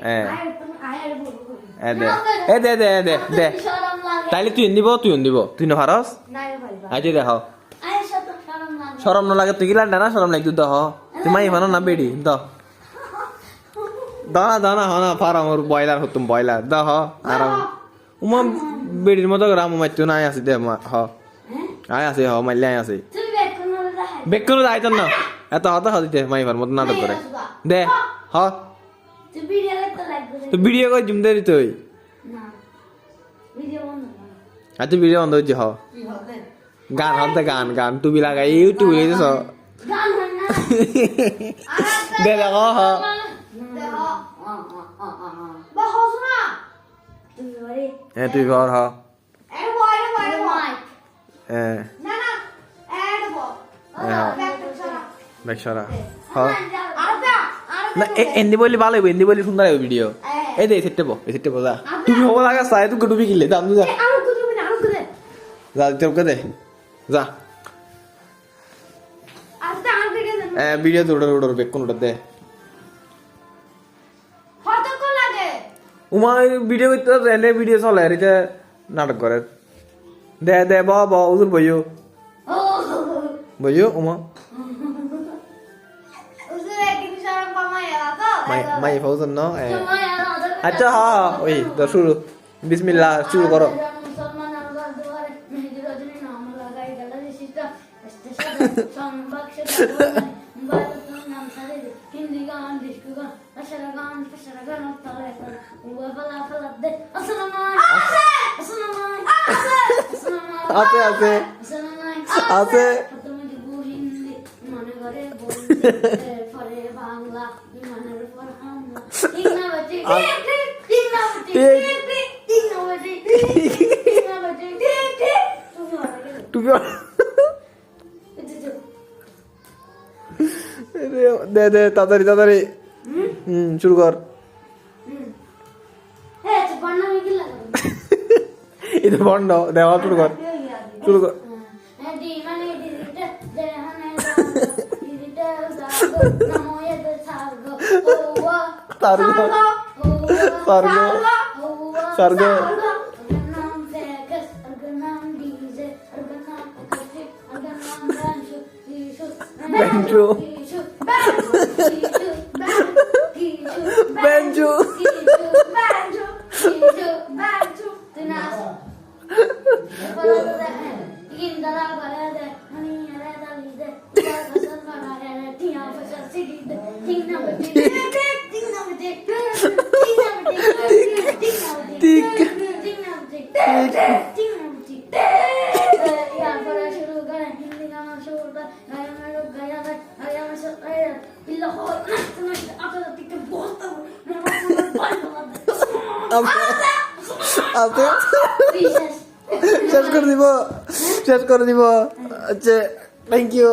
এ। দে। এ দে দে দে দে। তাইলে তুই দিব তুই দিব তুই না পারস না রে ভাই আজ দেখ সরম না লাগে তুই লাড্ডা না? সরম লাগি দহ তুই মাই মানো না বেডি দ। দানা দানা হ না ফারাম ওর বয়লার হতুম বয়লার দ হ আরাম। উমা বেডির মতো রাম মাই তুই নাই আসি দে মা হ। হ্যাঁ? আয় আছে হ মাইলে আয় আছে তুই বেক করে যাইত না। এত হত দে মাই ফার মতো নাটক করে দে হ। তুই তো ভিডিও কই জুম দে তুই? না। ভিডিও বন্ধ কর। হচ্ছে হ। গান হতে গান গান। টুবি লাগাই ইউটিউব হয় না দে। দেখ হ। হসনা তুই বলে এ তুই ঘর হ। হ্যাঁ। ব্যাক দেখ সরা। হ। আর দা আর না এন্দি বলি ভালো হইব এন্দি বলি সুন্দর হইব ভিডিও এই দে সেটে বো এই সেটে বো যা। তুমি হব লাগা সাই তুই ডুবি গিলে যা আর আর যা দে যা। আর দা আর এ ভিডিও তো উড়র উড়র বেক কোন দে। উমা ভিডিও করতে রেলে ভিডিও চলে এরিতে নাটক করে দে দে ব ব উদুর বইও বইও উমা। মাই মাই ফাউজন ন এ তোমায় আর ওদের আচ্ছা হ ওই তো শুরু বিসমিল্লাহ শুরু করো মুসলমান আমরা দুয়ারে মেহেদি রজনী নাম লাগাই গেল সিস্টার সংবাদ নাম সারে হিন্দি গান ডিস্কো গান আশারা গান ফাশারা গান তালে তালে উবা ফালা ফালা দে আসসালামু আলাইকুম আসসালামু আলাইকুম আছে আছে আসসালামু আছে তুমি দিব হিন্দি মনে করে বলতে পরে বাংলা বিমানের উপর হামলা ঠিক না বাজে ঠিক ঠিক না বাজে ঠিক ঠিক না বাজে ঠিক না বাজে ঠিক ঠিক তুমি আগে টুপি এটা দে দে তাড়াতাড়ি তাড়াতাড়ি হুম শুরু কর হ্যাঁ তো বান্না মিকি লাগা এটা বন্ধ দেওয়া শুরু কর শুরু কর হ্যাঁ സർഗ. സർഗോ. സർഗോ. സർഗോ ബെഞ്ചു. ബെഞ്ചു. বিশেষ শেষ করে দিব। শেষ করে দিব। আচ্ছা থ্যাংক ইউ